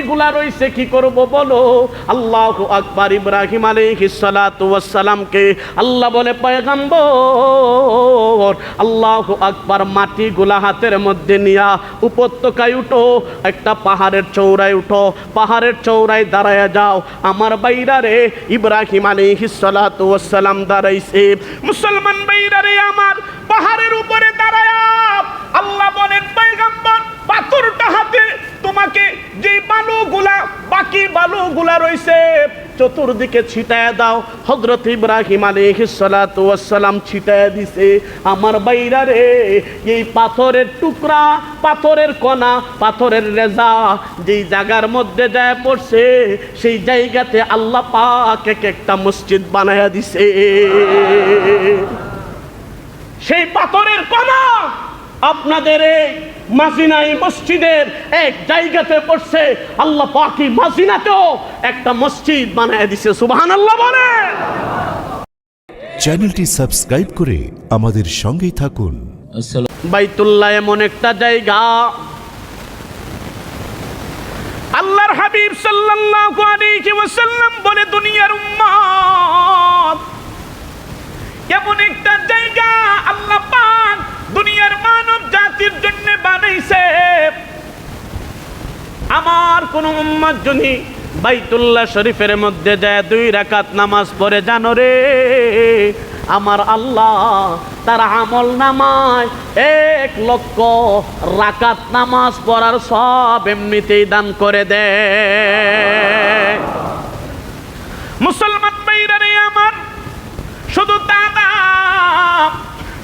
মাটিগুলা রইছে, কি করব বলো? আল্লাহ আকবার ইব্রাহিম আলাইহিস সালাতু সালামকে আল্লাহ বলে, পয়গম্বর, আল্লাহ আকবার মাটিগুলা হাতের মধ্যে নিয়া উপত্যকায় উঠো, একটা পাহাড়ের চৌড়ায় উঠো, পাহাড়ের চৌড়ায় দাঁড়ায় যাও। আমার বাইরা রে, ইব্রাহিম আলাইহিস সালাতু সালাম দাঁড়াইছে। মুসলমান বাইরা রে আমার পাহাড়ের উপরে দাঁড়ায়, আল্লাহ বলেন পাথরটা হাতে তোমাকে যে বালুগুলা, বাকি বালুগুলা রইছে, চতুর্দিকে ছিটায় দাও। হজরত ইব্রাহিম আলাইহিস সালাম ছিটায় দিছে। আমার বাইরা রে, এই পাথরের টুকরা, পাথরের কণা, পাথরের রেজা যেই জায়গার মধ্যে যায় পড়ছে, সেই জায়গাতে আল্লাহ পাক এক একটা মসজিদ বানায়া দিছে। সেই পাথরের কণা আপনাদের এই মাজিনাই মসজিদের এক জায়গাতে পড়ছে আল্লাহ পাকি মাজিনাতেও একটা মসজিদ বানায় দিছে সুবহান আল্লাহ বলে। চ্যানেলটি সাবস্ক্রাইব করে আমাদের সঙ্গেই থাকুন। বাইতুল্লাহ এমন একটা জায়গা। আল্লাহর হাবিব সাল্লাল্লাহু আলাইহি ওয়াসাল্লাম বলে দুনিয়ার উম্মত এমন একটা জায়গা আল্লাহ দুনিয়ার মানব জাতির জন্য বানাইছে। আমার কোন উম্মত যদি বাইতুল্লাহ শরীফের মধ্যে যায় দুই রাকাত নামাজ পড়ে, জানো রে, আমার আল্লাহ তার আমল নামায় এক লক্ষ রাকাত নামাজ পড়ার সব এমনিতেই দান করে দে। মুসলমান বাইরা রে আমার, শুধু তা না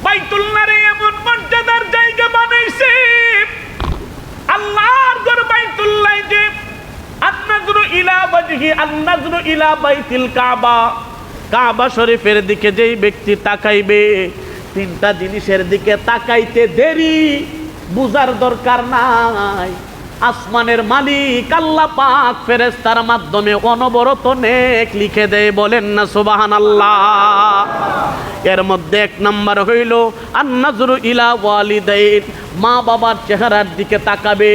বাইতুল্লাহরে এমন মর্যাদার জায়গা বানাইছে আল্লাহর ঘর বাইতুল্লাহ যে আন্নাজরু আন্নাজরু ইলা বাইতিল কাবা। কাবা শরীফের দিকে যেই ব্যক্তি তাকাইবে, তিনটা জিনিসের দিকে তাকাইতে দেরি, বুঝার দরকার নাই। আসমানের মালিক আল্লাহ পাক ফেরেস্তার মাধ্যমে অনবরত নেক লিখে দেয়, বলেন না সুবাহান আল্লাহ এর মধ্যে এক নাম্বার হইল, আন্নাজরু ইলা ওয়ালিদাইন। মা বাবার চেহারার দিকে তাকাবে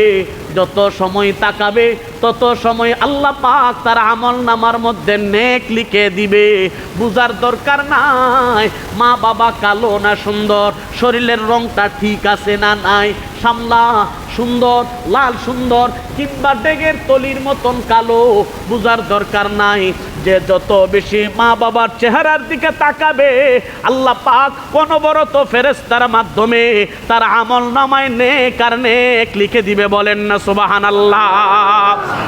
যত সময় তাকাবে, তত সময় আল্লাহ পাক তার আমল নামার মধ্যে নেক লিখে দিবে। বুজার দরকার নাই, মা বাবা কালো না সুন্দর, শরীরের রংটা ঠিক আছে না নাই, সামলা সুন্দর, লাল সুন্দর, কিংবা ডেগের তলির মতন কালো বুজার দরকার নাই। যে যত বেশি মা বাবার চেহারার দিকে তাকাবে, আল্লাহ পাক অনবরত ফেরেস্তার মাধ্যমে তার আমল নামায় নে কারণে লিখে দিবে বলেন না সুবাহান আল্লাহ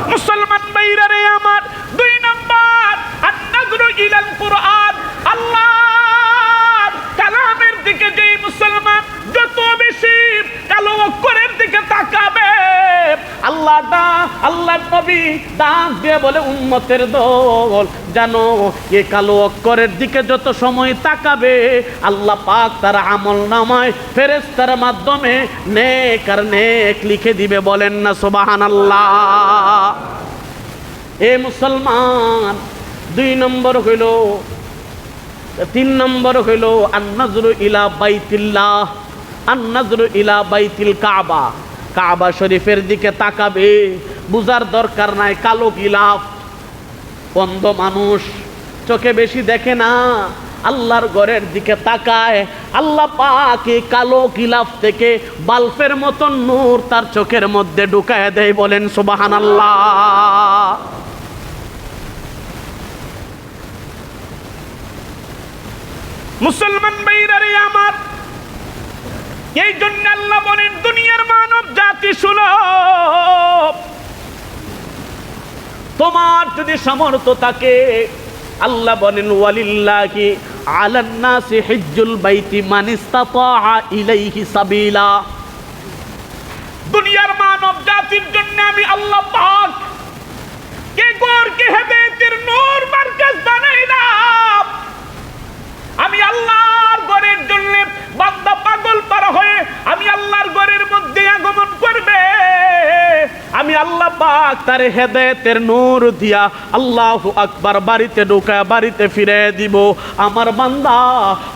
মুসলমান বাইরারে আমার আল্লাহ দা আল্লাহ নবী ডাক দিয়ে বলে, উম্মতের দল, জানো, এ কালো অক্ষরের দিকে যত সময় তাকাবে, আল্লাহ পাক তার আমল নামায় ফেরেস্তার মাধ্যমে নেক আর নেক লিখে দিবে। বলেন না সুবাহান আল্লাহ এ মুসলমান, দুই নম্বর হইল, তিন নম্বর হইল, আন্নাজরু ইলা বাইতিল্লাহ, আন্নাজরু ইলা বাইতিল কাবা। কাবা শরীফের দিকে তাকাবে, বুঝার দরকার নাই, কালো গিলাফ অন্ধ মানুষ চোখে বেশি দেখে না, আল্লাহর ঘরের দিকে তাকায়, আল্লাহ পাকে কালো গিলাফ থেকে বাল্বের মতন নূর তার চোখের মধ্যে ঢুকায় দেয়, বলেন সুবাহান আল্লাহ মুসলমান ভাইরারে আমার, এই জন্য আল্লাহ বলেন, দুনিয়ার মানব তোমার যদি সামর্থ্য থাকে, আল্লাহ বলেন, ওয়ালিল্লাহি আলান্নাসি হিজ্জুল বাইতি মান ইলাইহি সাবিলা। দুনিয়ার মানব জাতির জন্য আমি আল্লাহ পাক কে গোর, কে হেদায়েতের নূর মার্কাজ বানাইলাম। আমি আল্লাহর ঘরের জন্য বান্দা পাগল পারা হয়ে আমি আল্লাহর ঘরের মধ্যে আগমন করবে। আমি আল্লাহ পাক তার হেদায়েতের নূর দিয়া আল্লাহু আকবার বাড়িতে ঢোকায় বাড়িতে ফিরে দিব। আমার বান্দা,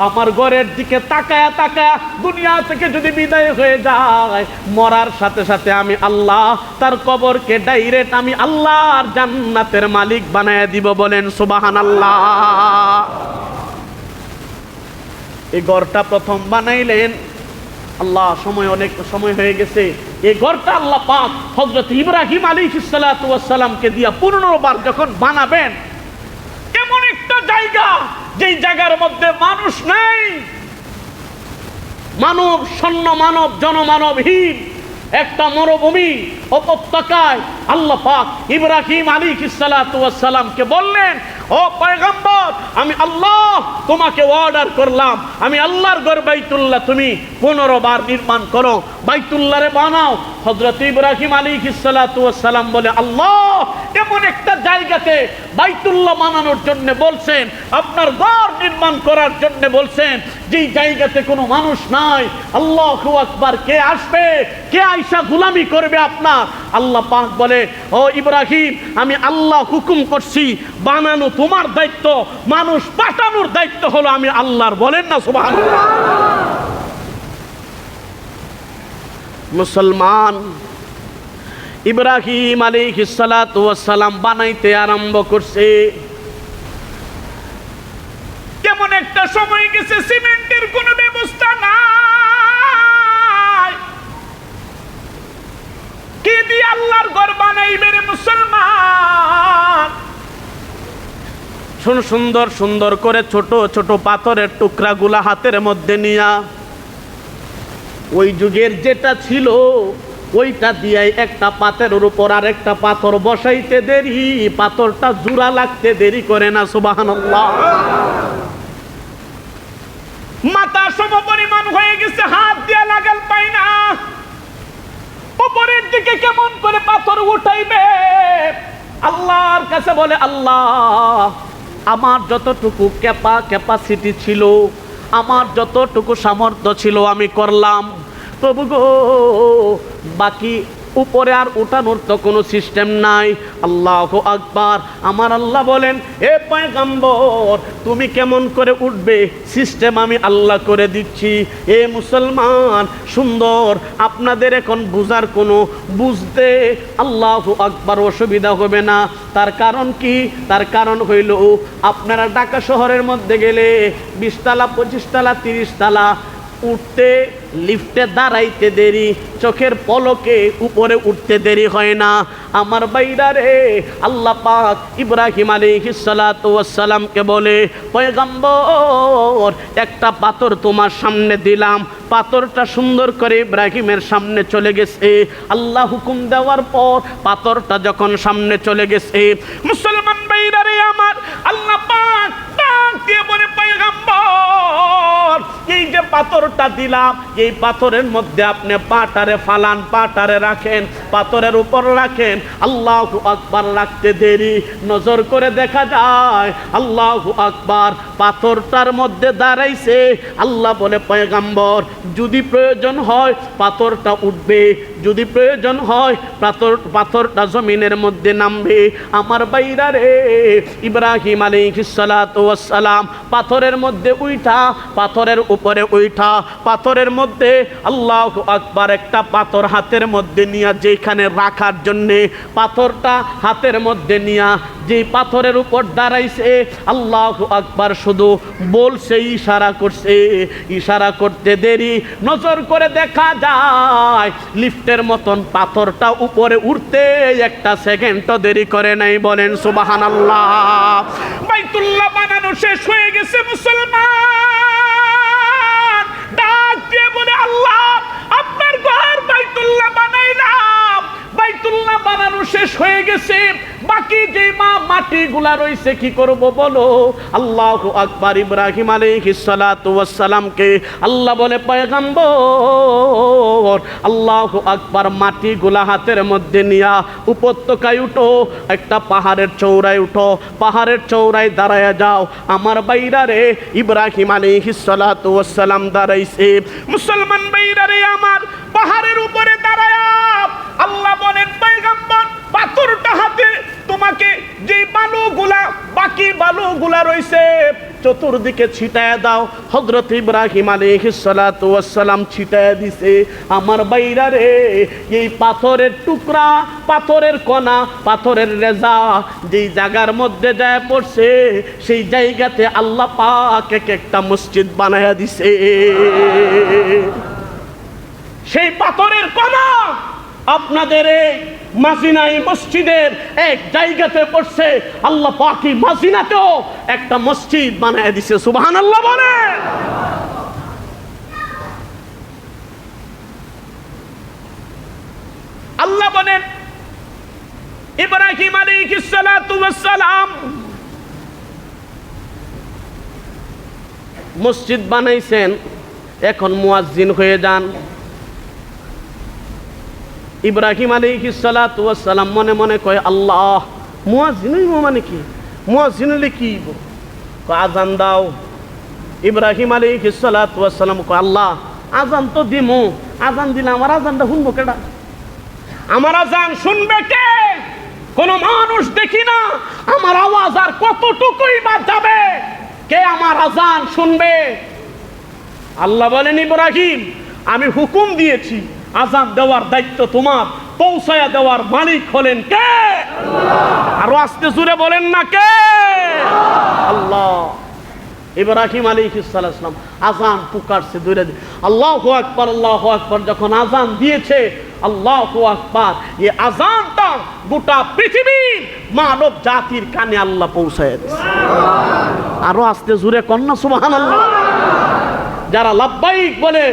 আমার ঘরের দিকে তাকায়া তাকায়া দুনিয়া থেকে যদি বিদায় হয়ে যায়, মরার সাথে সাথে আমি আল্লাহ তার কবরকে ডাইরেক্ট আমি আল্লাহর জান্নাতের মালিক বানায় দিব বলেন সুবহানাল্লাহ। এই ঘরটা প্রথম বানাইলেন। আল্লাহ, সময় অনেক সময় হয়ে গেছে। এই ঘরটা আল্লাহ পাক হজরত ইব্রাহিম আলী সালামকে দিয়া পুনর্বার যখন বানাবেন এমন একটা জায়গা যেই জায়গার মধ্যে মানুষ নাই। মানব শূন্য মানব, জনমানবহীন একটা মরুভূমি উপত্যকায় আল্লাহ পাক ইব্রাহিম আলী সালামকে বললেন ও পয়গম্বর, আমি আল্লাহ তোমাকে অর্ডার করলাম। আমি আল্লাহর ঘর বাইতুল্লাহ, তুমি পনেরো বার নির্মাণ করো। বাইতুল্লাহরে বানাও। হজরত ইব্রাহিম আলী সালাম বলে, আল্লাহ, এমন একটা জায়গাতে বাইতুল্লাহ বানানোর জন্য বলছেন, আপনার ঘর নির্মাণ করার জন্য বলছেন, যেই জায়গাতে কোনো মানুষ নাই, আল্লাহ আকবার, কে আসবে? কে আইসা গুলামি করবে আপনার? আল্লাহ পাক বলে, ও ইব্রাহিম, আমি আল্লাহ হুকুম করছি, বানানো তোমার দায়িত্ব, মানুষ পাঠানোর দায়িত্ব হলো আমি আল্লাহর বলেন না সুবাহ মুসলমান, ইব্রাহিম আলী সালাম বানাইতে আরম্ভ করছে। কেমন একটা সময় গেছে, সিমেন্টের কোনো ব্যবস্থা নাই। সুন্দর সুন্দর করে ছোট ছোট পাথরের টুকরাগুলা হাতের মধ্যে নিয়া। ওই যুগের যেটা ছিল, ওইটা দিয়ে একটা পাথরের উপর আর একটা পাথর বসাইতে দেরি। পাথরটা জোড়া লাগতে দেরি করে না সুবাহান্লাহ মাথা সম পরিমাণ হয়ে গেছে, হাত দিয়া লাগাল পাই না। উপরের দিকে কেমন করে পাথর উঠাইবে? আল্লাহর কাছে বলে, আল্লাহ। আমার যতটুকু ক্যাপা ক্যাপাসিটি ছিল আমার যতটুকু সামর্থ্য ছিল আমি করলাম। তবু গো বাকি উপরে আর উঠানোর তো কোনো সিস্টেম নাই। আল্লাহ আকবার। আমার আল্লাহ বলেন, এ পয়গাম্বর, তুমি কেমন করে উঠবে? সিস্টেম আমি আল্লাহ করে দিচ্ছি। এ মুসলমান, সুন্দর, আপনাদের এখন বুঝার কোনো বুঝতে আল্লাহ আকবার অসুবিধা হবে না। তার কারণ কি? তার কারণ হইল, আপনারা ঢাকা শহরের মধ্যে গেলে বিশতলা, পঁচিশতলা, তিরিশতলা উঠতে লিফটে দাঁড়াইতে দেরি, চোখের পলকে উপরে উঠতে দেরি হয় না। আমার বাইরা রে, আল্লাহ পাক ইব্রাহিম আলী সালামকে বলে, পয়গাম্বর, একটা পাথর তোমার সামনে দিলাম। পাথরটা সুন্দর করে ইব্রাহিমের সামনে চলে গেছে। আল্লাহ হুকুম দেওয়ার পর পাথরটা যখন সামনে চলে গেছে, মুসলমান বাইরা রে আমার, আল্লাহ যে পাথরটা দিলাম এই পাথরের মধ্যে আপনি পাটারে ফালান, পাটারে রাখেন, পাথরের উপর রাখেন, আল্লাহ আকবার রাখতে দেরি, নজর করে দেখা যায়, আল্লাহ আকবার পাথরটার মধ্যে দাঁড়াইছে। আল্লাহ বলে, পয়গাম্বর, যদি প্রয়োজন হয়, পাথরটা উঠবে যদি প্রয়োজন হয়, পাথর, পাথরটা জমিনের মধ্যে নামবে। আমার বাইরা রে, ইব্রাহিম আলী সালাম, পাথরের মধ্যে উইঠা, পাথরের উপরে উইঠা, পাথরের মধ্যে আল্লাহ আকবার একটা পাথর হাতের মধ্যে নিয়া যেখানে রাখার জন্যে, পাথরটা হাতের মধ্যে নিয়া যে পাথরের উপর দাঁড়াইছে, আল্লাহ আকবার শুধু বলছে, ইশারা করছে, ইশারা করতে দেরি, নজর করে দেখা যায় লিফটের মতন পাথরটা উপরে উঠতে একটা সেকেন্ডও দেরি করে নাই বলেন সুবাহান আল্লাহ বাইতুল্লাহ বানানো শেষ হয়ে গেছে মুসলমান। ডাক দিয়ে বলে, আল্লাহ, আপনার ঘর বাইতুল্লাহ বানাইলাম বাইতুল্লাহ বানানো শেষ হয়ে গেছে। বাকি যে মা মাটিগুলা রয়েছে, কি করব বলো? আল্লাহ আকবার ইব্রাহিম আলাইহিস সালাতু ওয়াস সালামকে আল্লাহ বলে, পয়গম্বর, আল্লাহ আকবার মাটিগুলা হাতের মধ্যে নিয়া উপত্যকায় উঠো, একটা পাহাড়ের চৌড়ায় উঠো, পাহাড়ের চৌড়ায় দাঁড়ায় যাও। আমার বাইরারে ইব্রাহিম আলাইহিস সালাতু ওয়াস সালাম দাঁড়াইছে। মুসলমান বাইরারে আমার পাহাড়ের উপরে দাঁড়ায়। আল্লাহ বলেন, পয়গম্বর, পাথরটা হাতে তোমাকে যে বালুগুলা, বাকি বালুগুলা রইছে, চতুর্দিকে ছিটায় দাও। হজরত ইব্রাহিম আলাইহিসসালাম ছিটায় দিছে, আমার বাইরা রে, এই পাথরের টুকরা, পাথরের কণা, পাথরের রেজা, যেই জায়গার মধ্যে যায় পড়ছে, সেই জায়গাতে আল্লাহ পাক এক একটা মসজিদ বানায়া দিছে। সেই পাথরের কণা আপনাদের এই মাসিনাই মসজিদের এক জায়গাতে পড়ছে আল্লাহ পাকি মাসিনাতেও একটা মসজিদ বানায় দিছে সুবহান আল্লাহ বলে। আল্লাহ বলেন, ইব্রাহিম আলাইহিস সালাতু ওয়াস সালাম মসজিদ বানাইছেন, এখন মুয়াজ্জিন হয়ে যান। ইব্রাহিম আলাইহিসসালাম মনে মনে কয়, আল্লাহ, মুয়াজ্জিন হইব মানে কি? মুয়াজ্জিন হলে কি আজান দাও। ইব্রাহিম আলাইহিসসালাম কয়, আল্লাহ আজান তো দিমু। আজান দিলে আমার আজানটা শুনব কেডা? আমার আজান শুনবে কে? কোন মানুষ দেখি না। আমার আওয়াজ আর কতটুকুই বা যাবে? কে আমার আজান শুনবে? আল্লাহ বলেন, ইব্রাহিম, আমি হুকুম দিয়েছি। আজান দেওয়ার দায়িত্ব তোমার। পৌঁছায়া দেওয়ার মালিক হলেন কে? আরও আস্তে সুরে বলেন না কে? আল্লাহ। ইব্রাহিম আলী ইসালাম আজান পুকারছে দূরে আল্লাহ আকবর আল্লাহ আকবর যখন আজান দিয়েছে আল্লাহ আকবর এই আজানটা গোটা পৃথিবীর মানব জাতির কানে আল্লাহ পৌঁছায় আরও আস্তে জুড়ে কন্যা সুবাহান আল্লাহ যারা লাব্বাইক বলে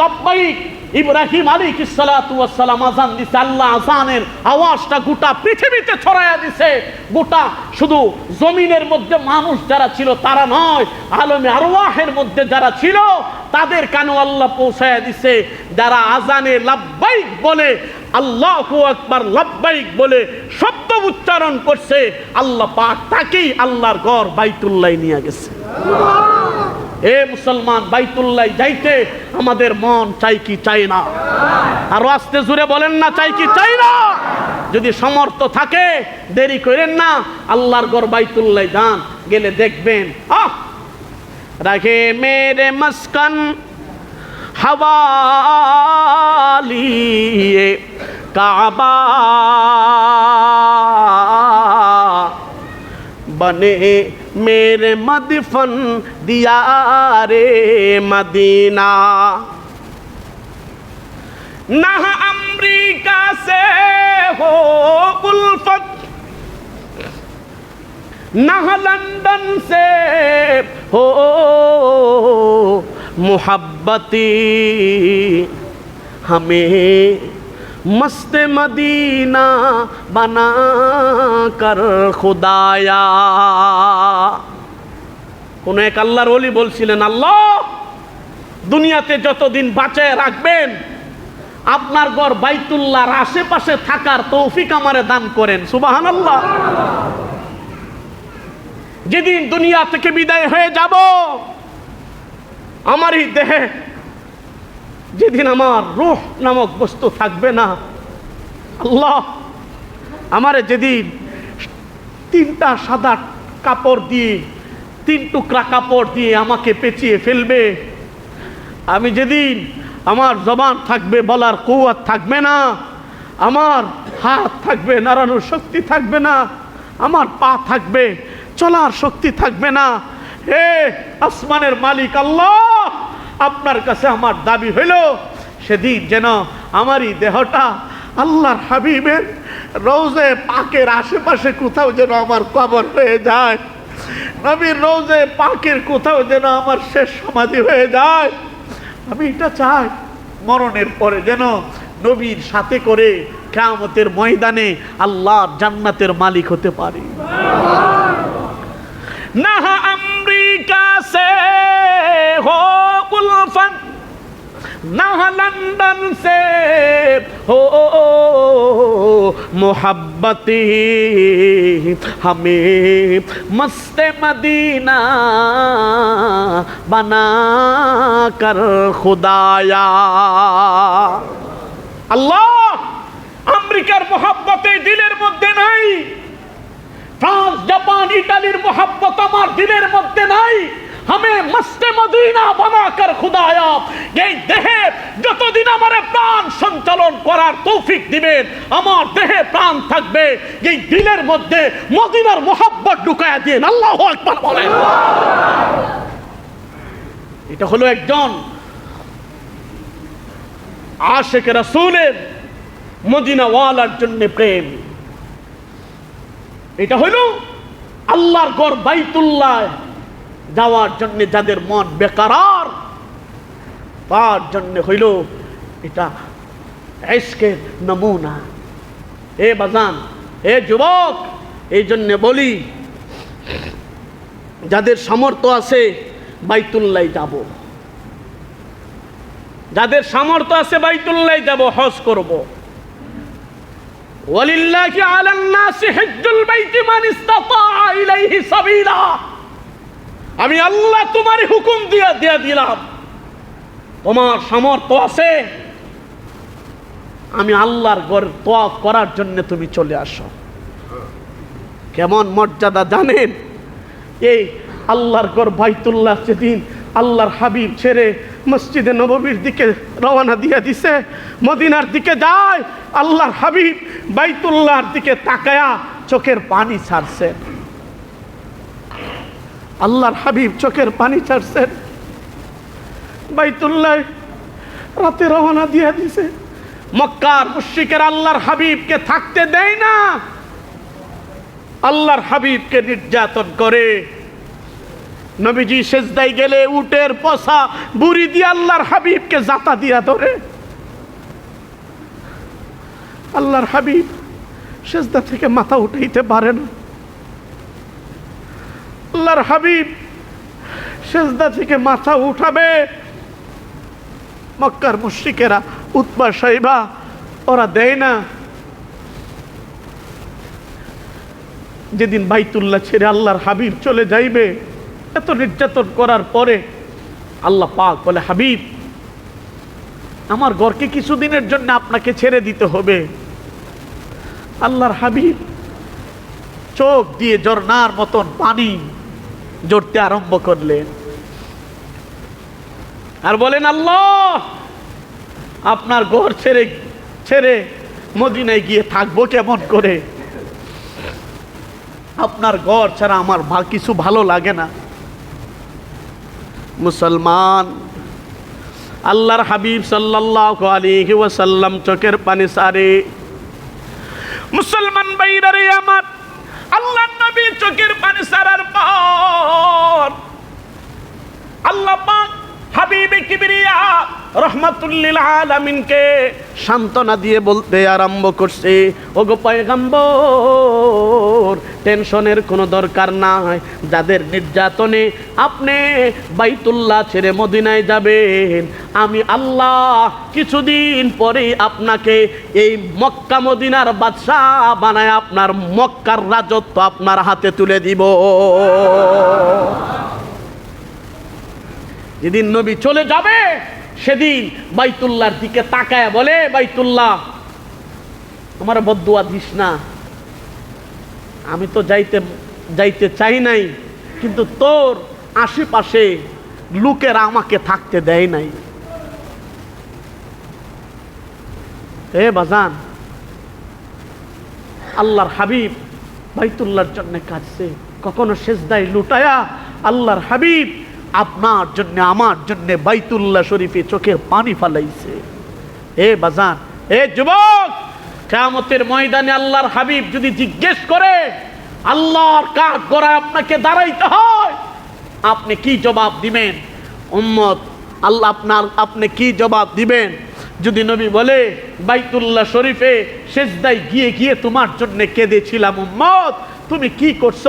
লাব্বাইক ইব্রাহিম আলী সালাম আজান দিছে, আল্লাহ আজানের আওয়াজটা গোটা পৃথিবীতে ছড়াইয়া দিছে। গোটা শুধু জমিনের মধ্যে মানুষ যারা ছিল তারা নয়, আলমে আরওয়াহের মধ্যে যারা ছিল, তাদের কানে আল্লাহ পৌঁছাইয়া দিছে। যারা আজানে লাব্বাইক বলে, আল্লাহ আকবার লাব্বাইক বলে শব্দ উচ্চারণ করছে, আল্লাহ পাক তাকেই আল্লাহর গড় বাইতুল্লাহ নিয়ে গেছে। এ মুসলমান বাইতুল্লাই যাইতে আমাদের মন চাই কি চাই না? আর আস্তে জুড়ে বলেন না, চাই কি চাই না? যদি সমর্থ থাকে, দেরি করেন না, আল্লাহর গর বাইতুল্লাই যান, গেলে দেখবেন। রাখে মেরে মস্কন হওয়ালিয়ে কাবা बने मेरे मदफन दिया रे मदीना। ना अमरीका से हो उल्फत ना लंदन से हो मोहब्बती। हमें मस्त मदीना बना कर खुदाया কোন এক আল্লাহর ওলি বলছিলেন আল্লাহ দুনিয়াতে যতদিন বাঁচায় রাখবেন আপনার ঘর বাইতুল্লাহর আশেপাশে থাকার তৌফিক আমারে দান করেন সুবাহান আল্লাহ যেদিন দুনিয়া থেকে বিদায় হয়ে যাব আমার এই দেহে যেদিন আমার রুহ নামক বস্তু থাকবে না, আল্লাহ আমারে যেদিন তিনটা সাদা কাপড় দিয়ে, তিন টুকরা কাপড় দিয়ে আমাকে পেঁচিয়ে ফেলবে, আমি যেদিন আমার জবান থাকবে, বলার কৌয়াত থাকবে না, আমার হাত থাকবে, নাড়ানোর শক্তি থাকবে না, আমার পা থাকবে, চলার শক্তি থাকবে না, হে আসমানের মালিক আল্লাহ! আপনার কাছে আমার দাবি হইল, সেদিন যেন আমার এই দেহটা আল্লাহর হাবিবের রোজে পাকের আশেপাশে কোথাও যেন আমার কবর হয়ে যায়। নবীর রোজে পাকের কোথাও যেন আমার শেষ সমাধি হয়ে যায়। আমি এটা চাই, মরণের পরে যেন নবীর সাথে করে কামতের ময়দানে আল্লাহর জান্নাতের মালিক হতে পারি। نہ امریکہ سے ہو الفت نہ لندن سے ہو محبتی ہمیں مست مدینہ بنا کر خدایا اللہ আমেরিকার মোহাব্বতে দিলের মধ্যে নাই ফ্রান্স, জাপান, ইটালির মহাব্বত আমার দিলের মধ্যে নাই। মস্তে মদিনা যতদিন আমার প্রাণ সঞ্চালন করার আমার দেহে প্রাণ থাকবে। মধ্যে মদিনার ঢুকায়া আল্লাহ এটা হলো একজন আশেখ রাসূলের মদিনাওয়ালার জন্য প্রেম। এটা হইল আল্লাহর গড় বাইতুল্লাহ যাওয়ার জন্য যাদের মন বেকারার, তার জন্য হইল এটা এসকের নমুনা। এ বাজান, এ যুবক, এই জন্যে বলি, যাদের সামর্থ্য আছে বাইতুল্লাহ যাব। যাদের সামর্থ্য আছে বাইতুল্লাহ যাব, হজ করব। আমি আল্লাহ তোমারই হুকুম দিয়া দিয়া দিলাম। তোমার সামর্থ্য আছে। আমি আল্লাহর ঘর তোয়াফ করার জন্য তুমি চলে আসো। কেমন মর্যাদা জানেন? এই আল্লাহর ঘর বাইতুল্লাহ সেদিন আল্লাহর হাবিব ছেড়ে মসজিদে নববীর দিকে রওনা দিয়ে দিছে। মদিনার দিকে যায়, আল্লাহর হাবিব বাইতুল্লাহর দিকে তাকায়া চোখের পানি ছাড়ছেন আল্লাহর হাবিব চোখের পানি ছাড়ছেন বাইতুল্লাহ রাতে রওনা দিয়ে দিছে। মক্কার মুশরিকের আল্লাহর হাবিবকে থাকতে দেয় না। আল্লাহর হাবিবকে নির্যাতন করে। নবীজি সেজদাই গেলে উটের পশা, বুড়ি দিয়ে আল্লাহর হাবিবকে জাতা দিয়া ধরে। আল্লাহর হাবিব সেজদা থেকে মাথা উঠাইতে পারে না। আল্লাহর হাবিব সেজদা থেকে মাথা উঠাবে। মক্কার মুশ্রিকেরা উৎপা সাইবা, ওরা দেয় না। যেদিন বাইতুল্লাহ ছেড়ে আল্লাহর হাবিব চলে যাইবে এত নির্যাতন করার পরে আল্লাহ পাক বলে, হাবিব, আমার ঘরকে কিছুদিনের জন্য আপনাকে ছেড়ে দিতে হবে। আল্লাহর হাবিব চোখ দিয়ে ঝর্ণার মতন পানি জড়তে আরম্ভ করলেন। আর বলেন, আল্লাহ, আপনার ঘর ছেড়ে ছেড়ে মদিনায় গিয়ে থাকব কেমন করে? আপনার ঘর ছাড়া আমার কিছু ভালো লাগে না। মুসলমান। আল্লাহর হাবিব সাল্লাল্লাহু আলাইহি ওয়াসাল্লাম চোখের পানি সারে। মুসলমান বাইরারে আমার আল্লাহ নবী চোখের পানি সারার পর আল্লাহ হাবিবে কিবরিয়া রহমাতুল্লিল আলামিনকে সান্ত্বনা দিয়ে বলতে আরম্ভ করছে। ওগো পয়গাম্বর, টেনশনের কোনো দরকার নাই। যাদের নির্যাতনে আপনি বাইতুল্লাহ ছেড়ে মদিনায় যাবেন, আমি আল্লাহ কিছুদিন পরে আপনাকে এই মক্কা মদিনার বাদশাহ বানায় আপনার মক্কার রাজত্ব আপনার হাতে তুলে দিব। যেদিন নবী চলে যাবে সেদিন বাইতুল্লাহর দিকে তাকায় বলে, বাইতুল্লাহ আমার বদুয়া দিস না। আমি তো যাইতে যাইতে চাই নাই, কিন্তু তোর আশেপাশে লোকেরা আমাকে থাকতে দেয় নাই। এ বাজান, আল্লাহর হাবিব বাইতুল্লাহর জন্য কাজছে কখনো শেষদায় লুটায়া আল্লাহর হাবিব আপনার জন্য, আমার জন্য বাইতুল্লাহ শরীফে চোখের পানি ফালাইছে। এ বাজান, এ যুবক, কেয়ামতের ময়দানে আল্লাহর হাবিব যদি জিজ্ঞেস করে, আল্লাহর কাঠ গড়ায় আপনাকে দাঁড়াইতে হয়, আপনি কি জবাব দিবেন? উম্মত, আল্লাহ আপনার, আপনি কি জবাব দিবেন? যদি নবী বলে, বাইতুল্লাহ শরীফে শেষদায় গিয়ে গিয়ে তোমার জন্য কেঁদেছিলাম, উম্মত, তুমি কি করছ?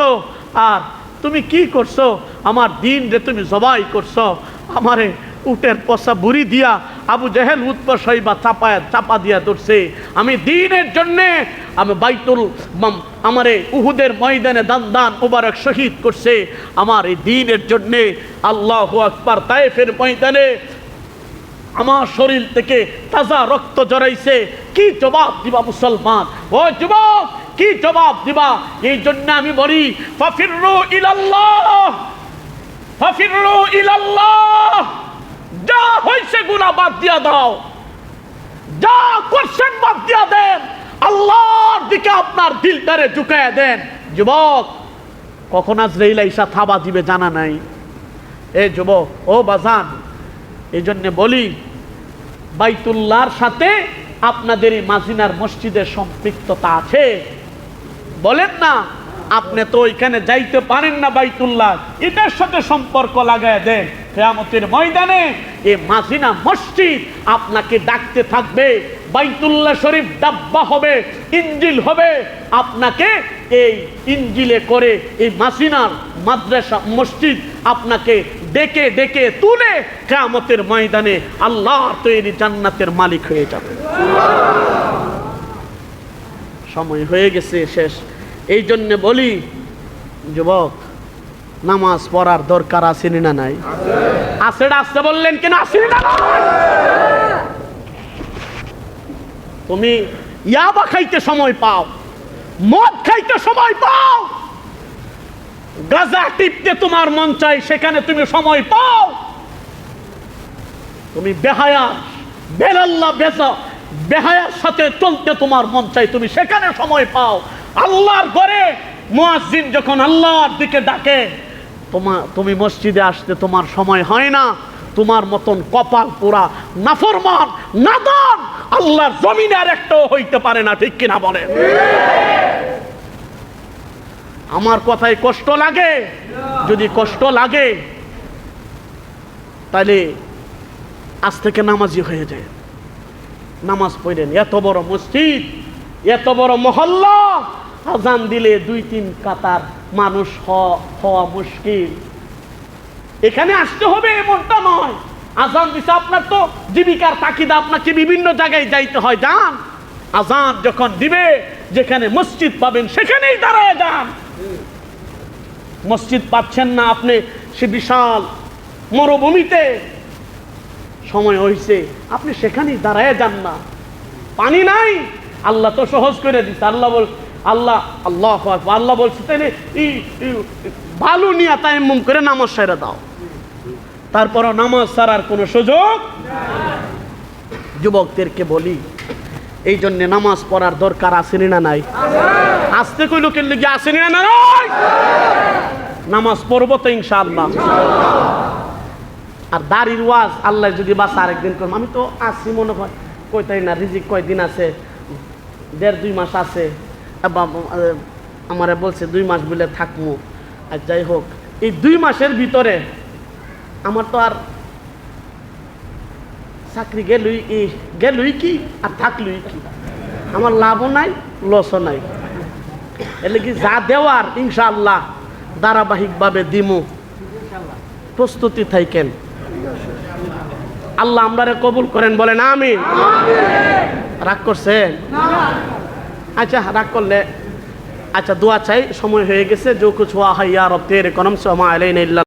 আর তুমি কি করছ? আমার দিন রে তুমি জবাই করছ। আমারে উটের পশা বুড়ি দিয়া আবু জেহেল উৎপসই বা চাপায় চাপা দিয়া ধরছে। আমি দিনের জন্যে আমি বাইতুল আমারে উহুদের ময়দানে দান দান মুবারক শহীদ করছে। আমার এই দিনের জন্যে আল্লাহ আকবার তায়েফের ময়দানে আমার শরীর থেকে তাজা রক্ত জড়াইছে। কি জবাব দিবা মুসলমান? ও যুবক কি জবাব দিবা? এই জন্য আমি বলি ফাফিরু ইলাল্লাহ ফাফিরু ইলাল্লাহ, যা হইছে গুনাহ বাদ দিয়া দাও। যা করছেন বাদ দিয়া দেন। আল্লাহর দিকে আপনার দিলটারে ঝুঁকায় দেন। যুবক, কখন আজরাইল ঈশা থাবা দিবে জানা নাই? এ যুবক, ও বাজান, এই জন্য বলি, বাইতুল্লাহর সাথে আপনাদের এই মাজিনার মসজিদের সম্পৃক্ততা আছে। বলেন না, আপনি তো ওইখানে যাইতে পারেন না বাইতুল্লাহ। এটার সাথে সম্পর্ক লাগায় দেন। কেয়ামতের ময়দানে এ মাসিনা মসজিদ আপনাকে ডাকতে থাকবে, বাইতুল্লাহ শরীফ ডাব্বা হবে ইঞ্জিল হবে। আপনাকে এই ইঞ্জিলে করে এই মাসিনার মাদ্রাসা মসজিদ আপনাকে ডেকে ডেকে তুলে কেয়ামতের ময়দানে আল্লাহ তৈরি জান্নাতের মালিক হয়ে যাবে। সময় হয়ে গেছে, শেষ। এই জন্যে বলি, যুবক, নামাজ পড়ার দরকার আসেনি না নাই? আছে আসতে বললেন কেন আসেনি না তুমি ইয়াবা খাইতে সময় পাও, মদ খাইতে সময় পাও, গাজা টিপতে তোমার মন চাই সেখানে তুমি সময় পাও। তুমি বেহায়া, বেলাল্লা বেসা বেহায়ার সাথে চলতে তোমার মন চাই তুমি সেখানে সময় পাও। আল্লাহর ঘরে মুয়াজ্জিন যখন আল্লাহর দিকে ডাকে তোমার তুমি মসজিদে আসতে তোমার সময় হয় না। তোমার মতন কপাল পোড়া, নাফরমান, নাদান আল্লাহর জমিনে আর একটাও হইতে পারে না, ঠিক কিনা বলে আমার কথায় কষ্ট লাগে? যদি কষ্ট লাগে তাহলে আজ থেকে নামাজি হয়ে যায়। নামাজ পড়েন, এত বড় মসজিদ, এত বড় মহল্লা আজান দিলে দুই তিন কাতার মানুষ হওয়া মুশকিল। এখানে আসতে হবে এমনটা নয়। আজান দিছে আপনার তো জীবিকার তাকিদা, আপনাকে বিভিন্ন জায়গায় যাইতে হয়, যান। আজান যখন দিবে, যেখানে মসজিদ পাবেন সেখানেই দাঁড়ায় যান। মসজিদ পাচ্ছেন না আপনি, সে বিশাল মরুভূমিতে সময় হয়েছে আপনি সেখানেই দাঁড়ায় যান না। পানি নাই, আল্লাহ তো সহজ করে দিচ্ছে আল্লাহ বল আল্লাহ আল্লাহ আল্লাহ বলছে, তাইলে ই- নিয়ে তাই মুম করে নামাজ সেরে দাও। তারপরও নামাজ সারার কোনো সুযোগ যুবকদেরকে বলি, এই জন্যে নামাজ পড়ার দরকার আসেনি না নাই? আসতে কই লোকের লিগে আসেনি না নাই? নামাজ পড়ব তো ইনশাআল্লাহ। আর দাড়ির ওয়াজ আল্লাহ যদি বাসা আরেকদিন করম আমি তো আসি মনে হয়। কই তাই না, রিজিক কয়দিন আছে? দেড় দুই মাস আছে। আমারে বলছে দুই মাস বলে থাকমু। আর যাই হোক, এই দুই মাসের ভিতরে আমার তো আর চাকরি গেলুই গেলুই কি আর থাকলুই কি? আমার লাভও নাই লসও নাই। এলে কি যা দেওয়ার ইনশাআল্লাহ ধারাবাহিকভাবে দিমু। প্রস্তুতি থাইকেন। আল্লাহ আমরারে কবুল করেন, বলেন আমি রাগ করছেন? আচ্ছা রাগ করলে। আচ্ছা দোয়া চাই, সময় হয়ে গেছে। যে কুছ হাইয়া রব তেরে কনম, সমা আলাইনা ইল্লা